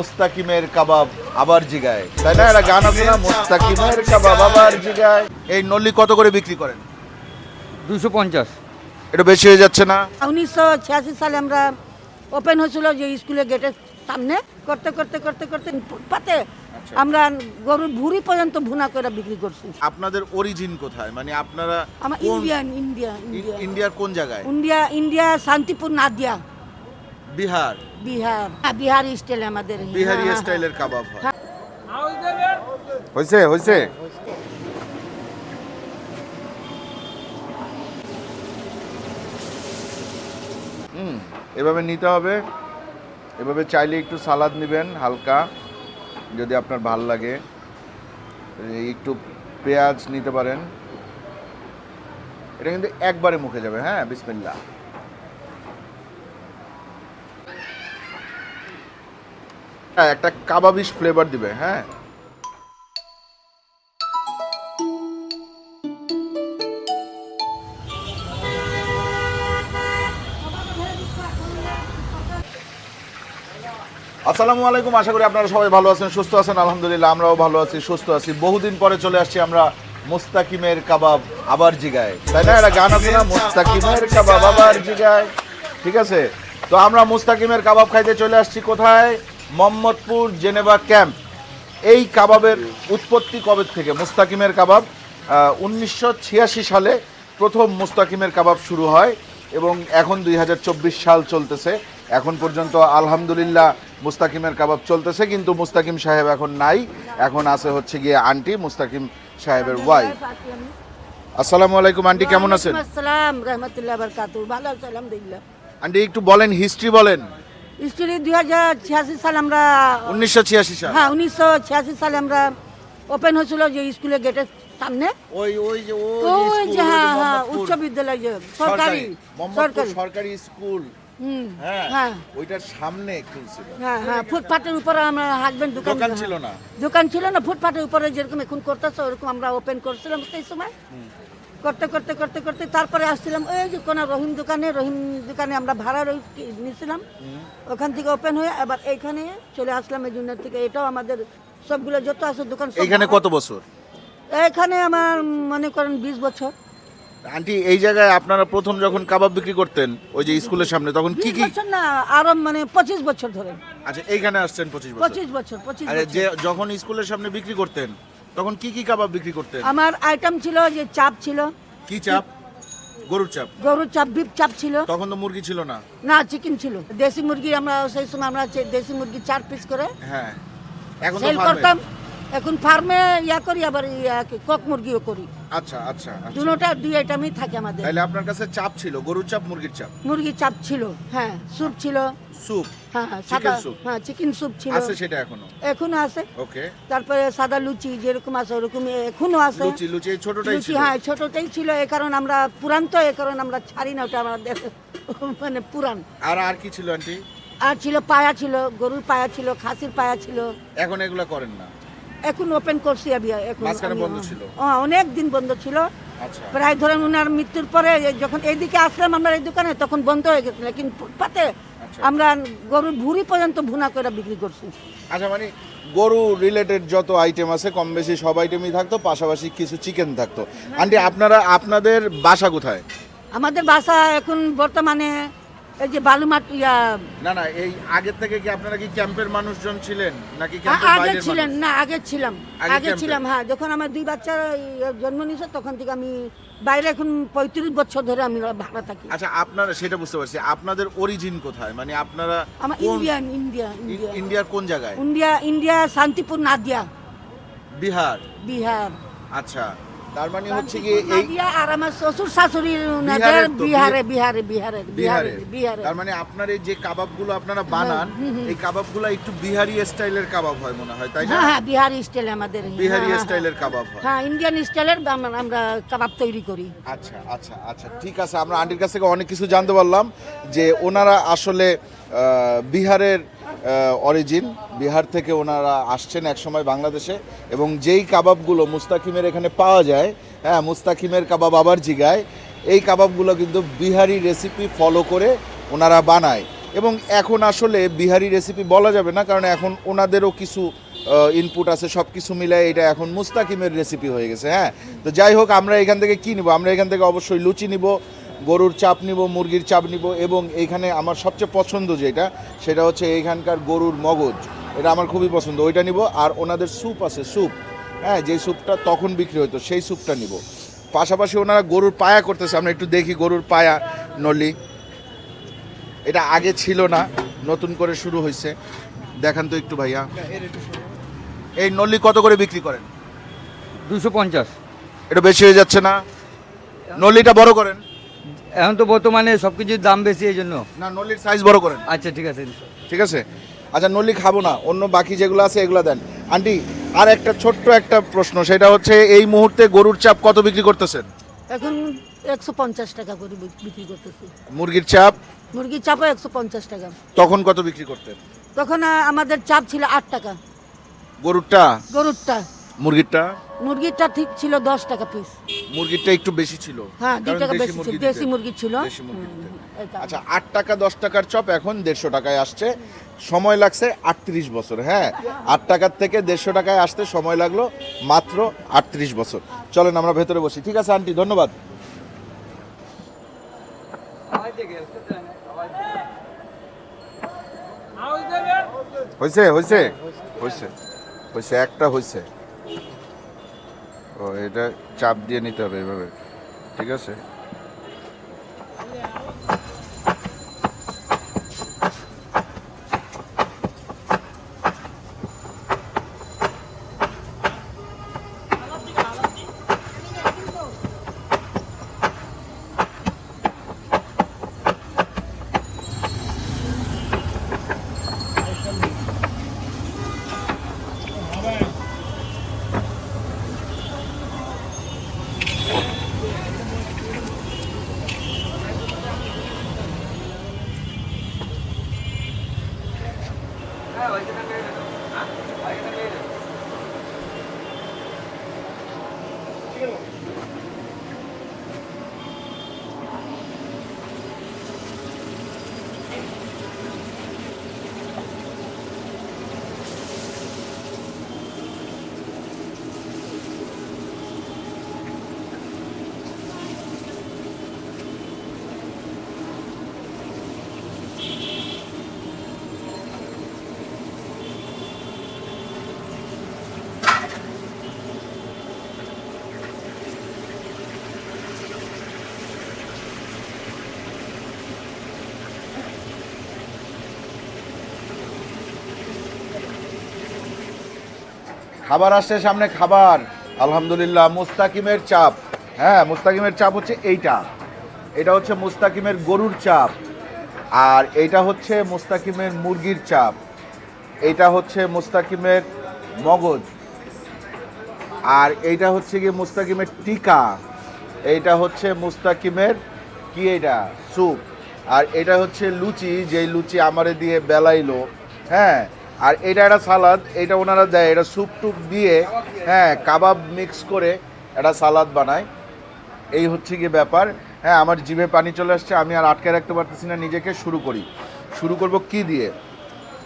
মুস্তাকিমের কাবাব আবার জিগায়। তাই না? একটা গান আছে না? মুস্তাকিমের কাবাব আবার জিগায়। এই নল্লি কত করে বিক্রি করেন? দুশো পঞ্চাশ। এটা বেশি হয়ে যাচ্ছে না? উনিশশো ছিয়াশি সালে আমরা ওপেন হয়েছিল যে স্কুলের গেটের সামনে। করতে করতে করতে করতে ফুটপাতে আমরা গরুর ভুড়ি পর্যন্ত ভুনা করে বিক্রি করছি। আপনাদের অরিজিন কোথায়? মানে আপনারা আমার ইন্ডিয়ান ইন্ডিয়া ইন্ডিয়া ইন্ডিয়ার কোন জায়গায়? India India Shantipur Nadia. Bihar. Bihar. হ্যাঁ, বিহার স্টাইল আমাদের বিহারি স্টাইলের কাবাব হয়। হ্যাঁ। হয়েছে হয়েছে হুম এভাবে নিতে হবে। এভাবে চাইলে একটু সালাদ নেবেন হালকা যদি আপনার ভালো লাগে। একটু পেঁয়াজ নিতে পারেন। এটা কিন্তু একবারে মুখে যাবে হ্যাঁ বিসমিল্লা হ্যাঁ একটা কাবাবিশ ফ্লেভার দিবে হ্যাঁ। আসসালামু আলাইকুম, আশা করি আপনারা সবাই ভালো আছেন, সুস্থ আছেন, আলহামদুলিল্লাহ আমরাও ভালো আছি, সুস্থ আছি। বহুদিন পরে চলে আসছি আমরা মুস্তাকিমের কাবাব আবার জিগায়। তাই না? একটা গান আছে না? মুস্তাকিমের কাবাব আবার জিগায়। ঠিক আছে? তো আমরা মুস্তাকিমের কাবাব খাইতে চলে আসছি কোথায়? Mohammadpur Geneva camp. এই কাবাবের উৎপত্তি কবে থেকে? মুস্তাকিমের কাবাব উনিশশো ছিয়াশি সালে প্রথম মুস্তাকিমের কাবাব শুরু হয় এবং এখন দুই হাজার চব্বিশ সাল চলতেছে। এখন পর্যন্ত আলহামদুলিল্লাহ মুস্তাকিমের কাবাব চলতেছে কিন্তু মুস্তাকিম সাহেব এখন নাই। এখন আছে হচ্ছে গিয়ে আন্টি মুস্তাকিম সাহেবের ওয়াইফ আসসালামু আলাইকুম আন্টি কেমন আছেন? আসসালাম রহমতুল্লাহ বরকাতু ভালো আছি আলহামদুলিল্লাহ। আন্টি একটু বলেন হিস্ট্রি বলেন। দুই হাজার ছিয়াশি সালে আমরা উনিশশো ছিয়াশি সাল। হ্যাঁ উনিশশো ছিয়াশি সালে আমরা ওপেন হয়েছিল যে স্কুলের গেটের সামনে। ওই ওই যে ওই যে হ্যাঁ হ্যাঁ উচ্চ বিদ্যালয় যে সরকারি সরকারি সরকারি। স্কুল। হ্যাঁ হ্যাঁ। ওইটার সামনে খুলছিল হ্যাঁ হ্যাঁ ফুটপাতের উপরে আমরা হাজবেন্ড দোকান দোকান ছিল। না। দোকান ছিল না ফুটপাতের উপরে যেরকম এখন করতেছে ওরকম আমরা ওপেন করছিলাম সেই সময়। করতে করতে করতে করতে তারপরে আসছিলাম ওই যে কোনো রহিম দোকানে রহিম দোকানে আমরা ভাড়া নিয়েছিলাম ওখান থেকে ওপেন হয়ে আবার এইখানে চলে আসলাম এই জুনিয়র থেকে। এটাও আমাদের সবগুলো যত আছে দোকান এখানে কত বছর? এখানে আমার মনে করেন বিশ বছর। আন্টি এই জায়গায় আপনারা প্রথম যখন কাবাব বিক্রি করতেন ওই যে স্কুলের সামনে তখন কি কি বছর না আরও মানে পঁচিশ বছর ধরে। আচ্ছা এইখানে আসছেন পঁচিশ বছর। পঁচিশ বছর পঁচিশ যে যখন স্কুলের সামনে বিক্রি করতেন তখন কি কি কাবাব বিক্রি করতেন? আমার আইটেম ছিল যে চাপ ছিল। কি চাপ? গরুর চাপ। গরুর চাপ বিপ চাপ ছিল। তখন তো মুরগি ছিল না। না চিকেন ছিল। দেশি মুরগি আমরা সেই সময় আমরা দেশি মুরগি চার পিস করে। হ্যাঁ। এখন সেল ফার্মে করতাম। এখন ফার্মে ইয়া করি আবার কক মুরগিও করি। আচ্ছা আচ্ছা আচ্ছা। দুটোটা দুই আইটেমই থাকে আমাদের। তাহলে আপনার কাছে চাপ ছিল গরুর চাপ মুরগির চাপ? মুরগির চাপ ছিল হ্যাঁ স্যুপ ছিল। স্যুপ হ্যাঁ হ্যাঁ, সাদা soup? হ্যাঁ চিকেন স্যুপ ছিল। আছে সেটা এখনও? এখনও আছে। ওকে তারপরে সাদা লুচি যেরকম আছে ওরকম এখনও আছে। লুচি লুচি এই ছোটটাই লুচি ছিল। হ্যাঁ ছোটটাই ছিল। এ কারণ আমরা পুরান তো এ কারণ আমরা ছাড়ি না ওটা আমাদের। মানে পুরান। আর আর কি ছিল আন্টি? আর ছিল পায়া ছিল গরুর পায়া ছিল খাসির পায়া ছিল। এখন এগুলা করেন না? এখন ওপেন করছি আমি এখন মাঝখানে আমি- বন্ধ ছিল? হ্যাঁ, অনেক দিন বন্ধ ছিল। আচ্ছা। প্রায় ধরেন ওনার মৃত্যুর পরে যখন এইদিকে আসলাম আমরা এই দোকানে তখন বন্ধ হয়ে গেছিল কিন্তু ফুটপাতে। আমরা গরুর ভুড়ি পর্যন্ত ভুনা করে বিক্রি করছি। আচ্ছা মানে গরু রিলেটেড যত আইটেম আছে কম বেশি সব আইটেমই থাকতো পাশাপাশি কিছু চিকেন থাকতো। আন্টি আপনারা আপনাদের বাসা কোথায়? আমাদের বাসা এখন বর্তমানে এই যে বালুমাট ইয়া না না এই আগের থেকে কি আপনারা কি ক্যাম্পের মানুষজন ছিলেন? নাকি ক্যাম্পের আগে বাইরের ছিলেন মানুষ? না আগে ছিলাম আগে আগে ক্যাম্পে? ছিলাম হ্যাঁ যখন আমার দুই বাচ্চা ইয়ে জন্ম নিয়েছে তখন থেকে আমি বাইরে এখন পঁয়ত্রিশ বছর ধরে আমি ভাড়া থাকি। আচ্ছা আপনারা সেটা বুঝতে পারছি আপনাদের অরিজিন কোথায়? মানে আপনারা আমার কোন- ইন্ডিয়ান ইন্ডিয়া ইন্ডিয়া ইন্ডিয়ার কোন জায়গায়? India India Shantipur Nadia. Bihar? Bihar. আচ্ছা। তার মানে হচ্ছে কি এই আর আমার শ্বশুর শাশুড়ি বিহারে বিহারে বিহারে বিহারে। বিহারে তার মানে আপনার এই যে কাবাবগুলো আপনারা বানান এই কাবাবগুলো একটু বিহারি স্টাইলের কাবাব হয় মনে হয় তাই না? হ্যাঁ হ্যাঁ বিহারি স্টাইল আমাদের বিহারি স্টাইলের কাবাব হয়। হ্যাঁ ইন্ডিয়ান স্টাইলের আমরা- আমরা কাবাব তৈরি করি। আচ্ছা আচ্ছা আচ্ছা ঠিক আছে আমরা আন্টির কাছ থেকে অনেক কিছু জানতে পারলাম যে ওনারা আসলে বিহারের অরিজিন বিহার থেকে ওনারা আসছেন একসময় বাংলাদেশে এবং যেই কাবাবগুলো মুস্তাকিমের এখানে পাওয়া যায় হ্যাঁ মুস্তাকিমের কাবাব আবার জিগায়, এই কাবাবগুলো কিন্তু বিহারি রেসিপি ফলো করে ওনারা বানায়। এবং এখন আসলে বিহারি রেসিপি বলা যাবে না, কারণ এখন ওনাদেরও কিছু ইনপুট আছে সব কিছু মিলাই এটা এখন মুস্তাকিমের রেসিপি হয়ে গেছে হ্যাঁ। তো যাই হোক, আমরা এখান থেকে কি নিব? আমরা এখান থেকে অবশ্যই লুচি নিব গরুর চাপ নিব মুরগির চাপ নিব এবং এইখানে আমার সবচেয়ে পছন্দ যেটা সেটা হচ্ছে এইখানকার গরুর মগজ। এটা আমার খুবই পছন্দ। ওইটা নিব আর ওনাদের স্যুপ আছে স্যুপ। হ্যাঁ যেই স্যুপটা তখন বিক্রি হতো সেই স্যুপটা নিব। পাশাপাশি ওনারা গরুর পায়া করতেছে আমরা একটু দেখি গরুর পায়া নলি। এটা আগে ছিল না নতুন করে শুরু হয়েছে দেখান তো একটু ভাইয়া। এই নলি কত করে বিক্রি করেন? দুশো পঞ্চাশ। এটা বেশি হয়ে যাচ্ছে না? নল্লিটা বড় করেন। এখন তো বর্তমানে সব কিছুর দাম বেশি এই জন্য। না নলির সাইজ বড় করেন। আচ্ছা ঠিক আছে। ঠিক আছে? আচ্ছা নলি খাব না অন্য বাকি যেগুলো আছে এগুলো দেন। আন্টি আর একটা ছোট্ট একটা প্রশ্ন সেটা হচ্ছে এই মুহূর্তে গরুর চাপ কত বিক্রি করতেছেন? এখন একশো পঞ্চাশ টাকা করে বিক্রি করতেছি। মুরগির চাপ? মুরগির চাপও একশো পঞ্চাশ টাকা। তখন কত বিক্রি করতেন? তখন আমাদের চাপ ছিল আট টাকা। গরুরটা? গরুরটা। মুরগিরটা? মুরগিরটা ঠিক ছিল দশ টাকা পিস মুরগিরটা একটু বেশি ছিল। হ্যাঁ দুই কারণ টাকা দেশি বেশি ছিল মুরগি দেশি মুরগি ছিল। দেশি মুরগি দিতে। আচ্ছা আট টাকা দশ টাকার চপ এখন দেড়শো টাকায় আসছে। সময় লাগছে আটত্রিশ বছর হ্যাঁ? আট টাকার থেকে দেড়শো টাকায় আসতে সময় লাগল মাত্র আটত্রিশ বছর। চলেন আমরা ভেতরে বসি। ঠিক আছে আন্টি ধন্যবাদ। হয়েছে হয়েছে হয়েছে হয়েছে একটা হয়েছে ও এটা চাপ দিয়ে নিতে হবে এভাবে ঠিক আছে খাবার আসছে সামনে খাবার। আলহামদুলিল্লাহ, মুস্তাকিমের চাপ। হ্যাঁ মুস্তাকিমের চাপ হচ্ছে এইটা। এটা হচ্ছে মুস্তাকিমের গরুর চাপ। আর এইটা হচ্ছে মুস্তাকিমের মুরগির চাপ। এইটা হচ্ছে মুস্তাকিমের মগজ। আর এইটা হচ্ছে গিয়ে মুস্তাকিমের টিকা। এইটা হচ্ছে মুস্তাকিমের কি এটা স্যুপ। আর এটা হচ্ছে লুচি, যেই লুচি আমারে দিয়ে বেলাইলো। হ্যাঁ আর এটা একটা সালাদ, এটা ওনারা দেয়, এটা স্যুপ টুপ দিয়ে হ্যাঁ কাবাব মিক্স করে একটা সালাদ বানায়। এই হচ্ছে গিয়ে ব্যাপার। হ্যাঁ আমার জিভে পানি চলে আসছে, আমি আর আটকে রাখতে পারতেছি না, নিজেকে শুরু করি। শুরু করব কি দিয়ে?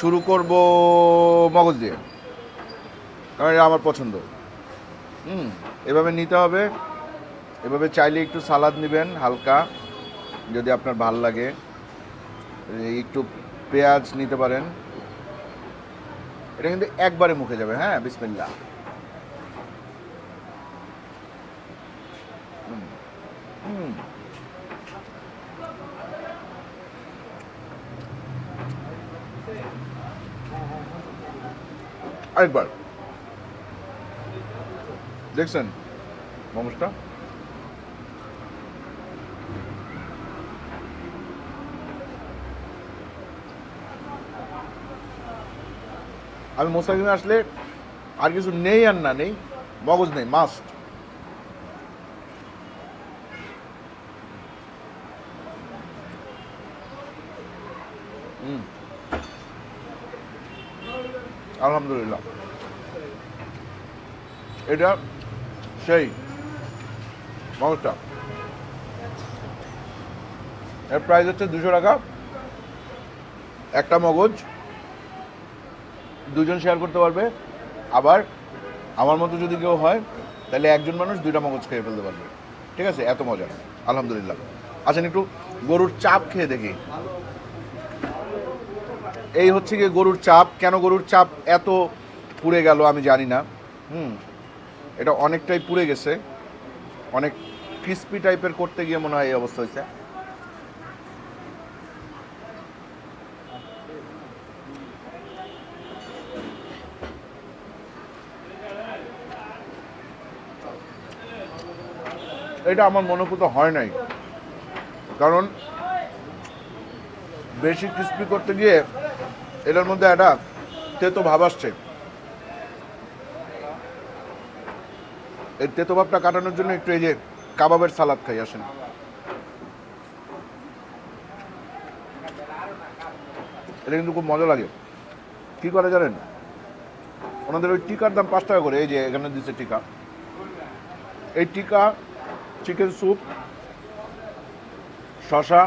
শুরু করব মগজ দিয়ে। কারণ এটা আমার পছন্দ। হুম, এভাবে নিতে হবে। এভাবে চাইলে একটু সালাদ নেবেন, হালকা, যদি আপনার ভালো লাগে। একটু পেঁয়াজ নিতে পারেন। এটা কিন্তু একবারে মুখে যাবে হ্যাঁ বিসমিল্লা। আরেকবার। দেখছেন মোমোসটা আমি মোস্তাকিমে আসলে আর কিছু নেই আর না নেই, মগজ নেই মাস্ট আলহামদুলিল্লাহ। এটা সেই মগজটা। এর প্রাইস হচ্ছে দুশো টাকা। একটা মগজ দুজন শেয়ার করতে পারবে। আবার আমার মতো যদি কেউ হয়, তাহলে একজন মানুষ দুইটা মগজ খেয়ে ফেলতে পারবে। ঠিক আছে? এত মজা। আলহামদুলিল্লাহ। আসেন একটু গরুর চাপ খেয়ে দেখি। এই হচ্ছে গিয়ে গরুর চাপ। কেন গরুর চাপ এত পুড়ে গেল আমি জানি না। হুম, এটা অনেকটাই পুড়ে গেছে। অনেক ক্রিস্পি টাইপের করতে গিয়ে মনে হয় এই অবস্থা হয়েছে। এটা আমার মনোভূত হয় নাই। কারণ বেশি ক্রিস্পি করতে গিয়ে এটার মধ্যে একটা তেতো ভাব আসছে। এই তেতো ভাবটা কাটানোর জন্য একটু এই যে কাবাবের সালাদ খাই, আসেন। এটা কিন্তু খুব মজা লাগে। কি করে জানেন? ওনাদের ওই টিকার দাম পাঁচ টাকা করে, এই যে এখানে দিচ্ছে টিকা। এই টিকা চিকেন স্যুপ শশা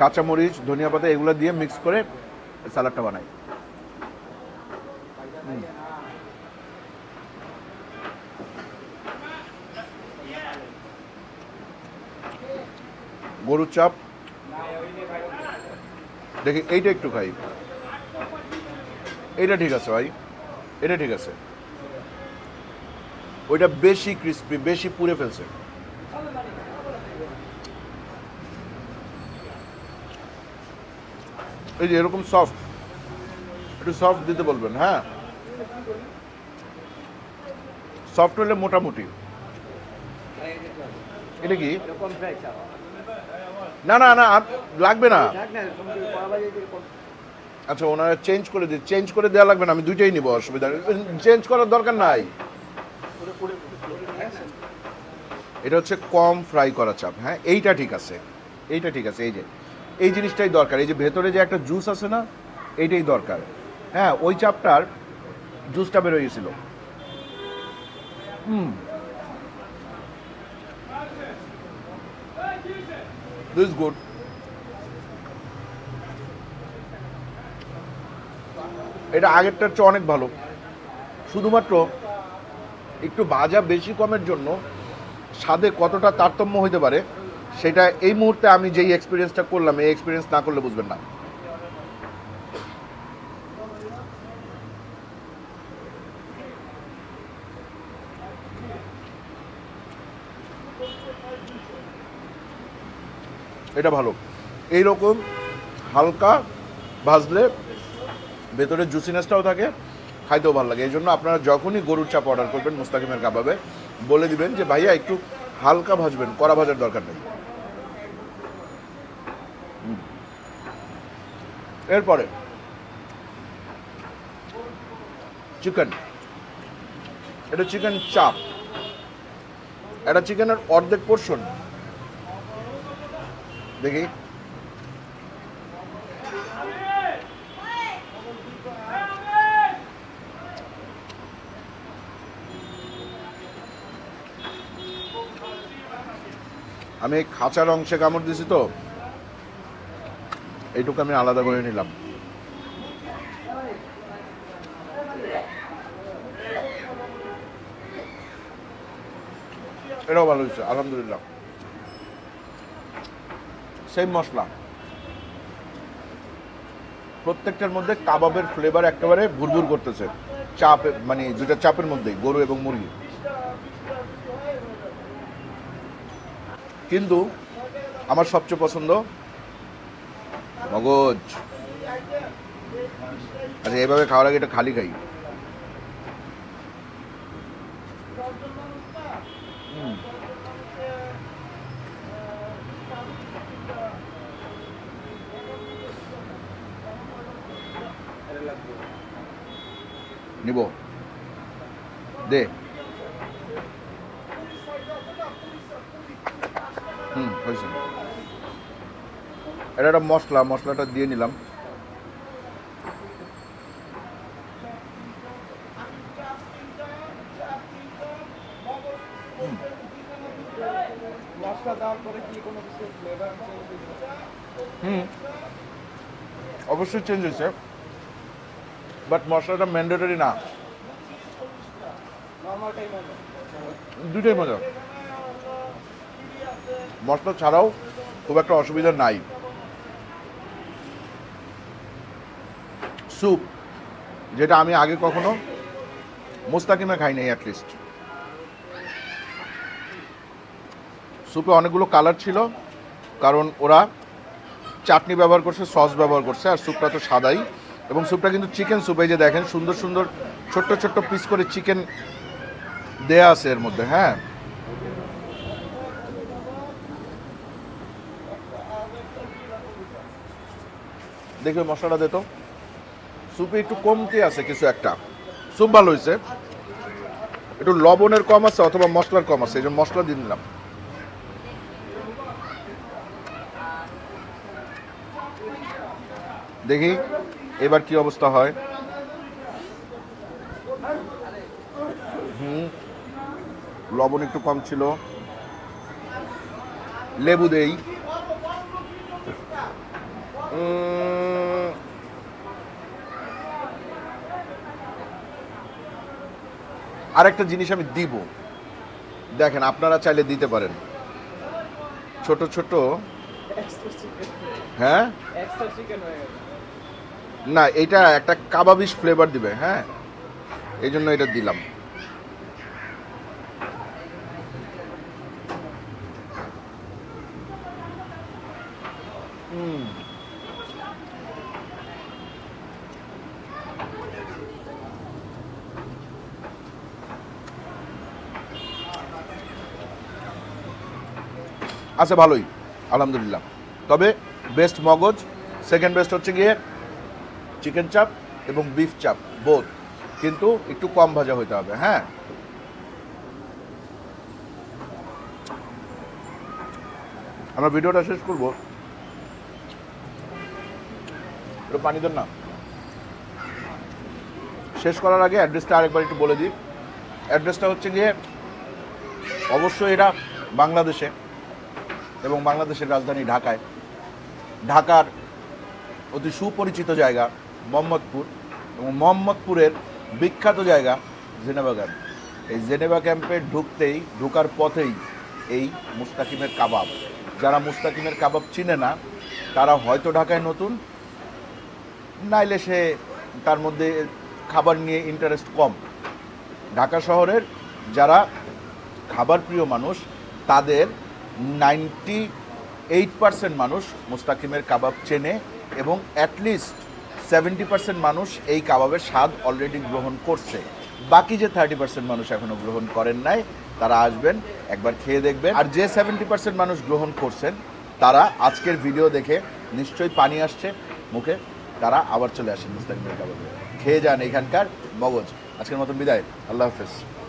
কাঁচামরিচ, ধনিয়া পাতা, এগুলো দিয়ে মিক্স করে স্যালাডটা বানাই। গরুর চাপ। দেখি, এইটা একটু খাই। এইটা ঠিক আছে ভাই, এটা ঠিক আছে। ওইটা বেশি ক্রিস্পি বেশি পুড়ে ফেলছে। এই যে এরকম সফট একটু সফট দিতে বলবেন হ্যাঁ? সফট হলে মোটামুটি। এটা কি? না না না লাগবে না। আচ্ছা ওনারা চেঞ্জ করে দিই চেঞ্জ করে দেওয়া লাগবে না, আমি দুইটাই নিব, অসুবিধা চেঞ্জ করার দরকার নাই। এটা হচ্ছে কম ফ্রাই করা চাপ হ্যাঁ? এইটা ঠিক আছে। এইটা ঠিক আছে, এই যে। এই জিনিসটাই দরকার। এই যে ভেতরে যে একটা জুস আছে না, এইটাই দরকার। হ্যাঁ ওই চাপটার জুসটা বেরোয় গেছিল। হুম। দিস গুড এটা আগেরটার চেয়ে অনেক ভালো। শুধুমাত্র একটু ভাজা বেশি কমের জন্য স্বাদে কতটা তারতম্য হইতে পারে সেটা এই মুহূর্তে আমি যেই এক্সপিরিয়েন্সটা করলাম, এই এক্সপিরিয়েন্স না করলে বুঝবেন না। এটা ভালো। এইরকম হালকা ভাজলে ভেতরে জুসিনেসটাও থাকে, খাইতেও ভালো লাগে। এই জন্য আপনারা যখনই গরুর চাপ অর্ডার করবেন, মুস্তাকিমের কাবাবে বলে দিবেন যে, ভাইয়া, একটু হালকা ভাজবেন, কড়া ভাজার দরকার নেই। এরপরে চিকেন এটা চিকেন চাপ এটা চিকেনের অর্ধেক পোর্শন দেখি। আমি খাঁচার অংশে কামড় দিছি তো। এইটুকু আমি আলাদা করে নিলাম। এটাও ভালো হয়েছে, আলহামদুলিল্লাহ। সেম মশলা। প্রত্যেকটার মধ্যে কাবাবের ফ্লেভার একেবারে ভুরভুর করতেছে। চাপ মানে দুটা চাপের মধ্যেই, গরু এবং মুরগি। কিন্তু আমার সবচেয়ে পছন্দ মগজ। আচ্ছা এভাবে খাওয়ার আগে এটা খালি খাই। নিব। দে। এটা একটা মশলা, মশলাটা দিয়ে নিলাম। হুম। অবশ্যই চেঞ্জ হয়েছে বাট মশলাটা ম্যান্ডেটরি না। দুটোই মজা। মশলা ছাড়াও খুব একটা অসুবিধা নাই। স্যুপ যেটা আমি আগে কখনো মোস্তাকিমে খাই নাই অ্যাটলিস্ট স্যুপে অনেকগুলো কালার ছিল, কারণ ওরা চাটনি ব্যবহার করছে সস ব্যবহার করছে, আর স্যুপটা তো সাদাই। এবং স্যুপটা কিন্তু চিকেন স্যুপ এই যে দেখেন, সুন্দর সুন্দর, ছোট্ট ছোট্ট পিস করে চিকেন দেয়া আছে এর মধ্যে হ্যাঁ। দেখবে মশলাটা দে তো। স্যুপে একটু কমতি আছে কিছু একটা। স্যুপ ভালো হয়েছে একটু লবণের কম আছে অথবা মশলার কম আছে, এই জন্য মশলা দিয়ে দিলাম। দেখি, এবার কি অবস্থা হয়। হুম, লবণ একটু কম ছিল। লেবু দেই। আরেকটা জিনিস আমি দিব। দেখেন আপনারা চাইলে দিতে পারেন। ছোট ছোট। হ্যাঁ? না এটা একটা কাবাবিশ ফ্লেভার দিবে হ্যাঁ? এই জন্য এটা দিলাম। হুম। আছে ভালোই, আলহামদুলিল্লাহ। তবে বেস্ট মগজ সেকেন্ড বেস্ট হচ্ছে গিয়ে চিকেন চাপ এবং বিফ চাপ বোধ কিন্তু একটু কম ভাজা হইতে হবে হ্যাঁ? আমরা ভিডিওটা শেষ করব। পানি দেন না। শেষ করার আগে অ্যাড্রেসটা আরেকবার একটু বলে দিই। অ্যাড্রেসটা হচ্ছে গিয়ে অবশ্যই এটা বাংলাদেশে। এবং বাংলাদেশের রাজধানী ঢাকায়। ঢাকার অতি সুপরিচিত জায়গা মোহাম্মদপুর এবং মোহাম্মদপুরের বিখ্যাত জায়গা জেনেভা ক্যাম্প। এই জেনেভা ক্যাম্পে ঢুকতেই, ঢুকার পথেই এই মুস্তাকিমের কাবাব। যারা মুস্তাকিমের কাবাব চিনে না, তারা হয়তো ঢাকায় নতুন, নাইলে সে তার মধ্যে খাবার নিয়ে ইন্টারেস্ট কম। ঢাকা শহরের যারা খাবার প্রিয় মানুষ, তাদের নাইনটি এইট পার্সেন্ট মানুষ মুস্তাকিমের কাবাব চেনে এবং অ্যাটলিস্ট সেভেন্টি পার্সেন্ট মানুষ এই কাবাবের স্বাদ অলরেডি গ্রহণ করছে। বাকি যে থার্টি পার্সেন্ট মানুষ এখনও গ্রহণ করেন নাই, তারা আসবেন, একবার খেয়ে দেখবেন। আর যে সেভেন্টি পার্সেন্ট মানুষ গ্রহণ করছেন, তারা আজকের ভিডিও দেখে নিশ্চয়ই পানি আসছে। মুখে তারা আবার চলে আসেন মুস্তাকিমের কাবাবে। খেয়ে যান এখানকার মগজ। আজকের মতন বিদায়। আল্লাহ হাফেজ।